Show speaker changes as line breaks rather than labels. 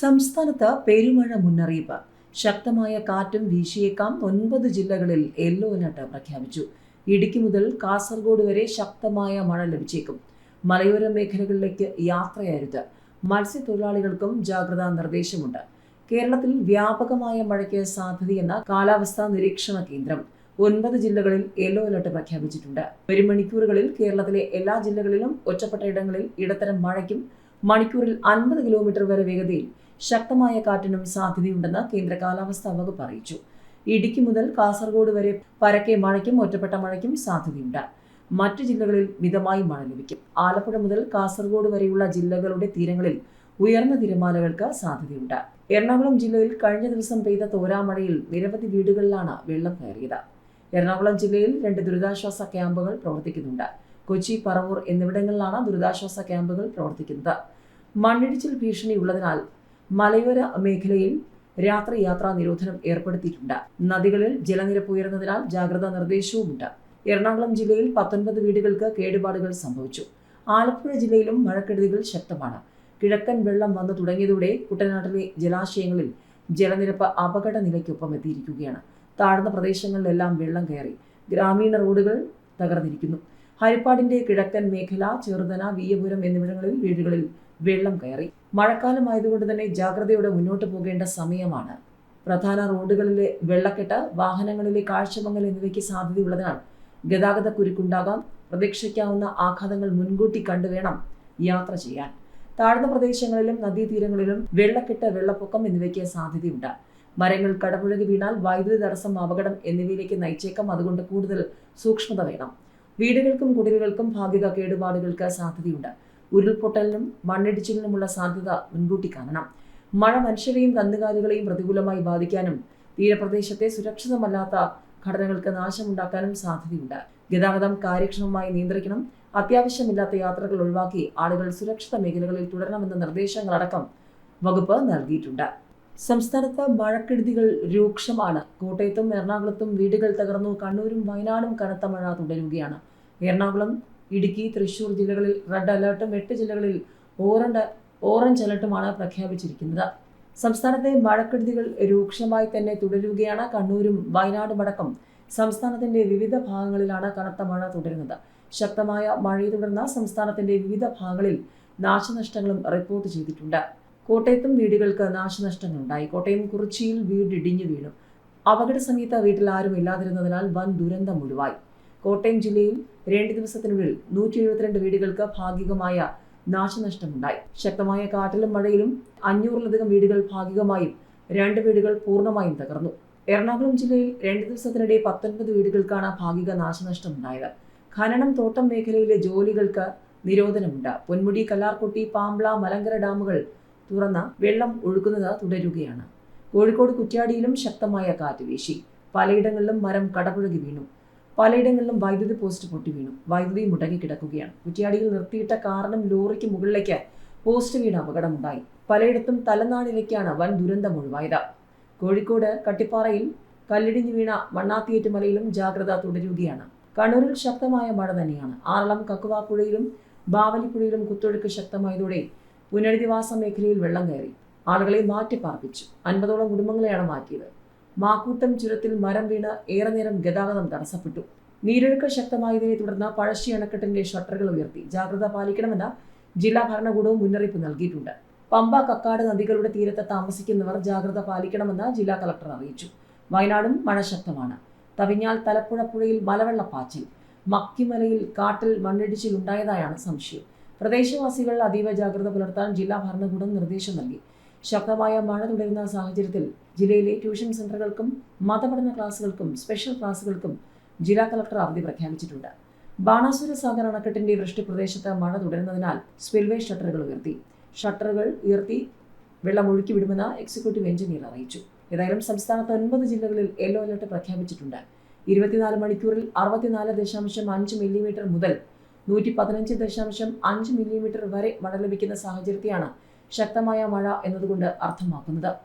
സംസ്ഥാനത്ത് പെരുമഴ മുന്നറിയിപ്പ് ശക്തമായ കാറ്റും വീശിയേക്കാം ഒൻപത് ജില്ലകളിൽ യെല്ലോ അലർട്ട് പ്രഖ്യാപിച്ചു ഇടുക്കി മുതൽ കാസർഗോഡ് വരെ ശക്തമായ മഴ ലഭിച്ചേക്കും മലയോര മേഖലകളിലേക്ക് യാത്രയരുത് മത്സ്യത്തൊഴിലാളികൾക്കും ജാഗ്രതാ നിർദ്ദേശമുണ്ട് കേരളത്തിൽ വ്യാപകമായ മഴയ്ക്ക് സാധ്യതയെന്ന കാലാവസ്ഥാ നിരീക്ഷണ കേന്ദ്രം ഒൻപത് ജില്ലകളിൽ യെല്ലോ അലർട്ട് പ്രഖ്യാപിച്ചിട്ടുണ്ട് വരും മണിക്കൂറുകളിൽ കേരളത്തിലെ എല്ലാ ജില്ലകളിലും ഒറ്റപ്പെട്ട ഇടങ്ങളിൽ ഇടത്തരം മഴയ്ക്കും മണിക്കൂറിൽ അൻപത് കിലോമീറ്റർ വരെ വേഗതയിൽ ശക്തമായ കാറ്റിനും സാധ്യതയുണ്ടെന്ന് കേന്ദ്ര കാലാവസ്ഥാ വകുപ്പ് അറിയിച്ചു ഇടുക്കി മുതൽ കാസർഗോഡ് വരെ പരക്കെ മഴയ്ക്കും ഒറ്റപ്പെട്ട മഴയ്ക്കും സാധ്യതയുണ്ട് മറ്റു ജില്ലകളിൽ മിതമായി മഴ ലഭിക്കും ആലപ്പുഴ മുതൽ കാസർഗോഡ് വരെയുള്ള ജില്ലകളുടെ തീരങ്ങളിൽ ഉയർന്ന തിരമാലകൾക്ക് സാധ്യതയുണ്ട് എറണാകുളം ജില്ലയിൽ കഴിഞ്ഞ ദിവസം പെയ്ത തോരാമഴയിൽ നിരവധി വീടുകളിലാണ് വെള്ളം കയറിയത് എറണാകുളം ജില്ലയിൽ രണ്ട് ദുരിതാശ്വാസ ക്യാമ്പുകൾ പ്രവർത്തിക്കുന്നുണ്ട് കൊച്ചി പറവൂർ എന്നിവിടങ്ങളിലാണ് ദുരിതാശ്വാസ ക്യാമ്പുകൾ പ്രവർത്തിക്കുന്നത് മണ്ണിടിച്ചിൽ ഭീഷണി ഉള്ളതിനാൽ മലയോര മേഖലയിൽ രാത്രി യാത്രാ നിരോധനം ഏർപ്പെടുത്തിയിട്ടുണ്ട് നദികളിൽ ജലനിരപ്പ് ഉയർന്നതിനാൽ ജാഗ്രതാ നിർദ്ദേശവുമുണ്ട് എറണാകുളം ജില്ലയിൽ പത്തൊൻപത് വീടുകൾക്ക് കേടുപാടുകൾ സംഭവിച്ചു ആലപ്പുഴ ജില്ലയിലും മഴക്കെടുതികൾ ശക്തമാണ് കിഴക്കൻ വെള്ളം വന്നു തുടങ്ങിയതോടെ കുട്ടനാട്ടിലെ ജലാശയങ്ങളിൽ ജലനിരപ്പ് അപകട നിലയ്ക്കൊപ്പം എത്തിയിരിക്കുകയാണ് താഴ്ന്ന പ്രദേശങ്ങളിലെല്ലാം വെള്ളം കയറി ഗ്രാമീണ റോഡുകൾ തകർന്നിരിക്കുന്നു ഹരിപ്പാടിന്റെ കിഴക്കൻ മേഖല ചെറുതന വീയപുരം എന്നിവിടങ്ങളിൽ വീടുകളിൽ വെള്ളം കയറി മഴക്കാലം ആയതുകൊണ്ട് തന്നെ ജാഗ്രതയോടെ മുന്നോട്ട് പോകേണ്ട സമയമാണ് പ്രധാന റോഡുകളിലെ വെള്ളക്കെട്ട് വാഹനങ്ങളിലെ കാഴ്ചമങ്ങൽ എന്നിവയ്ക്ക് സാധ്യതയുള്ളതിനാൽ ഗതാഗത കുരുക്കുണ്ടാകാം പ്രതീക്ഷിക്കാവുന്ന ആഘാതങ്ങൾ മുൻകൂട്ടി കണ്ടുവേണം യാത്ര ചെയ്യാൻ താഴ്ന്ന പ്രദേശങ്ങളിലും നദീതീരങ്ങളിലും വെള്ളക്കെട്ട് വെള്ളപ്പൊക്കം എന്നിവയ്ക്ക് സാധ്യതയുണ്ട് മരങ്ങൾ കടപുഴകി വീണാൽ വൈദ്യുതി തടസ്സം അപകടം എന്നിവയിലേക്ക് നയിച്ചേക്കാം അതുകൊണ്ട് കൂടുതൽ സൂക്ഷ്മത വേണം വീടുകൾക്കും കുടിലുകൾക്കും ഭാഗിക കേടുപാടുകൾക്ക് സാധ്യതയുണ്ട് ഉരുൾപൊട്ടലിനും മണ്ണിടിച്ചിലിനുമുള്ള സാധ്യത മുൻകൂട്ടി കാണണം മഴ മനുഷ്യരെയും കന്നുകാലികളെയും പ്രതികൂലമായി ബാധിക്കാനും തീരപ്രദേശത്തെ സുരക്ഷിതമല്ലാത്ത ഘടനകൾക്ക് നാശമുണ്ടാക്കാനും സാധ്യതയുണ്ട് ഗതാഗതം കാര്യക്ഷമമായി നിയന്ത്രിക്കണം അത്യാവശ്യമില്ലാത്ത യാത്രകൾ ഒഴിവാക്കി ആളുകൾ സുരക്ഷിത മേഖലകളിൽ തുടരണമെന്ന നിർദ്ദേശങ്ങളടക്കം വകുപ്പ് നൽകിയിട്ടുണ്ട് സംസ്ഥാനത്ത് മഴക്കെടുതികൾ രൂക്ഷമാണ് കോട്ടയത്തും എറണാകുളത്തും വീടുകൾ തകർന്നു കണ്ണൂരും വയനാടും കനത്ത മഴ തുടരുകയാണ് എറണാകുളം ഇടുക്കി തൃശൂർ ജില്ലകളിൽ റെഡ് അലർട്ടും എട്ട് ജില്ലകളിൽ ഓറഞ്ച് ഓറഞ്ച് അലർട്ടുമാണ് പ്രഖ്യാപിച്ചിരിക്കുന്നത് സംസ്ഥാനത്തെ മഴക്കെടുതികൾ രൂക്ഷമായി തന്നെ തുടരുകയാണ് കണ്ണൂരും വയനാടും അടക്കം സംസ്ഥാനത്തിന്റെ വിവിധ ഭാഗങ്ങളിലാണ് കനത്ത മഴ തുടരുന്നത് ശക്തമായ മഴയെ തുടർന്ന് സംസ്ഥാനത്തിന്റെ വിവിധ ഭാഗങ്ങളിൽ നാശനഷ്ടങ്ങളും റിപ്പോർട്ട് ചെയ്തിട്ടുണ്ട് കോട്ടയത്തും വീടുകൾക്ക് നാശനഷ്ടങ്ങളുണ്ടായി കോട്ടയം കുറിച്ചിയിൽ ഇടിഞ്ഞു വീണു അപകട സമയത്ത് വീട്ടിൽ ആരും ഇല്ലാതിരുന്നതിനാൽ വൻ ദുരന്തം ഒഴിവായി കോട്ടയം ജില്ലയിൽ രണ്ട് ദിവസത്തിനുള്ളിൽ നൂറ്റി എഴുപത്തിരണ്ട് വീടുകൾക്ക് ഭാഗികമായ നാശനഷ്ടമുണ്ടായി ശക്തമായ കാറ്റിലും മഴയിലും അഞ്ഞൂറിലധികം വീടുകൾ ഭാഗികമായും രണ്ട് വീടുകൾ പൂർണ്ണമായും തകർന്നു എറണാകുളം ജില്ലയിൽ രണ്ട് ദിവസത്തിനിടെ പത്തൊൻപത് വീടുകൾക്കാണ് ഭാഗിക നാശനഷ്ടമുണ്ടായത് ഖനനം തോട്ടം മേഖലയിലെ ജോലികൾക്ക് നിരോധനമുണ്ട് പൊന്മുടി കല്ലാർകുട്ടി പാമ്പ്ല മലങ്കര ഡാമുകൾ തുറന്ന് വെള്ളം ഒഴുക്കുന്നത് തുടരുകയാണ് കോഴിക്കോട് കുറ്റ്യാടിയിലും ശക്തമായ കാറ്റ് വീശി പലയിടങ്ങളിലും മരം കടപുഴകി വീണു പലയിടങ്ങളിലും വൈദ്യുതി പോസ്റ്റ് പൊട്ടി വീണു വൈദ്യുതി മുടങ്ങി കിടക്കുകയാണ് കുറ്റിയാടിയിൽ നിർത്തിയിട്ട കാറിനും ലോറിക്ക് മുകളിലേക്ക് പോസ്റ്റ് വീണ് അപകടമുണ്ടായി പലയിടത്തും തലനാടിലേക്കാണ് വൻ ദുരന്തം ഒഴിവായത് കോഴിക്കോട് കട്ടിപ്പാറയിൽ കല്ലിടിഞ്ഞു വീണ മണ്ണാത്തിയേറ്റുമലയിലും മലയിലും ജാഗ്രത തുടരുകയാണ് കണ്ണൂരിൽ ശക്തമായ മഴ തന്നെയാണ് ആറളം കക്കുവാപ്പുഴയിലും ബാവലിപ്പുഴയിലും കുത്തൊഴുക്ക് ശക്തമായതോടെ പുനരധിവാസ മേഖലയിൽ വെള്ളം കയറി ആളുകളെ മാറ്റി പാർപ്പിച്ചു അൻപതോളം കുടുംബങ്ങളെയാണ് മാറ്റിയത് മാക്കൂട്ടം ചുരത്തിൽ മരം വീണ് ഏറെ നേരം ഗതാഗതം തടസ്സപ്പെട്ടു നീരൊഴുക്ക് ശക്തമായതിനെ തുടർന്ന് പഴശ്ശി അണക്കെട്ടിന്റെ ഷട്ടറുകൾ ഉയർത്തി ജാഗ്രത പാലിക്കണമെന്ന് ജില്ലാ ഭരണകൂടവും മുന്നറിയിപ്പ് നൽകിയിട്ടുണ്ട് പമ്പ കക്കാട് നദികളുടെ തീരത്ത് താമസിക്കുന്നവർ ജാഗ്രത പാലിക്കണമെന്ന് ജില്ലാ കളക്ടർ അറിയിച്ചു വയനാടും മഴ ശക്തമാണ് തവിഞ്ഞാൽ തലപ്പുഴ പുഴയിൽ മലവെള്ളപ്പാച്ചിൽ മക്കിമലയിൽ കാട്ടിൽ മണ്ണിടിച്ചിലുണ്ടായതായാണ് സംശയം പ്രദേശവാസികൾ അതീവ ജാഗ്രത പുലർത്താൻ ജില്ലാ ഭരണകൂടം നിർദ്ദേശം നൽകി ശക്തമായ മഴ തുടരുന്ന സാഹചര്യത്തിൽ ജില്ലയിലെ ട്യൂഷൻ സെന്ററുകൾക്കും മതപഠന ക്ലാസുകൾക്കും സ്പെഷ്യൽ ക്ലാസുകൾക്കും ജില്ലാ കളക്ടർ അവധി പ്രഖ്യാപിച്ചിട്ടുണ്ട് ബാണാസുര സാഗർ അണക്കെട്ടിന്റെ പ്രദേശത്ത് മഴ തുടരുന്നതിനാൽ സ്പിൽവേ ഷട്ടറുകൾ ഉയർത്തി ഷട്ടറുകൾ ഉയർത്തി വെള്ളം ഒഴുക്കി വിടുമെന്ന് എക്സിക്യൂട്ടീവ് എഞ്ചിനീയർ അറിയിച്ചു ഏതായാലും സംസ്ഥാനത്ത് ഒൻപത് ജില്ലകളിൽ യെല്ലോ അലർട്ട് പ്രഖ്യാപിച്ചിട്ടുണ്ട് ഇരുപത്തിനാല് മണിക്കൂറിൽ അറുപത്തിനാല് ദശാംശം അഞ്ച് മില്ലിമീറ്റർ മുതൽ നൂറ്റി പതിനഞ്ച് ദശാംശം അഞ്ച് മില്ലിമീറ്റർ വരെ മഴ ലഭിക്കുന്ന സാഹചര്യത്തെയാണ് ശക്തമായ മഴ എന്നതുകൊണ്ട് അർത്ഥമാക്കുന്നത്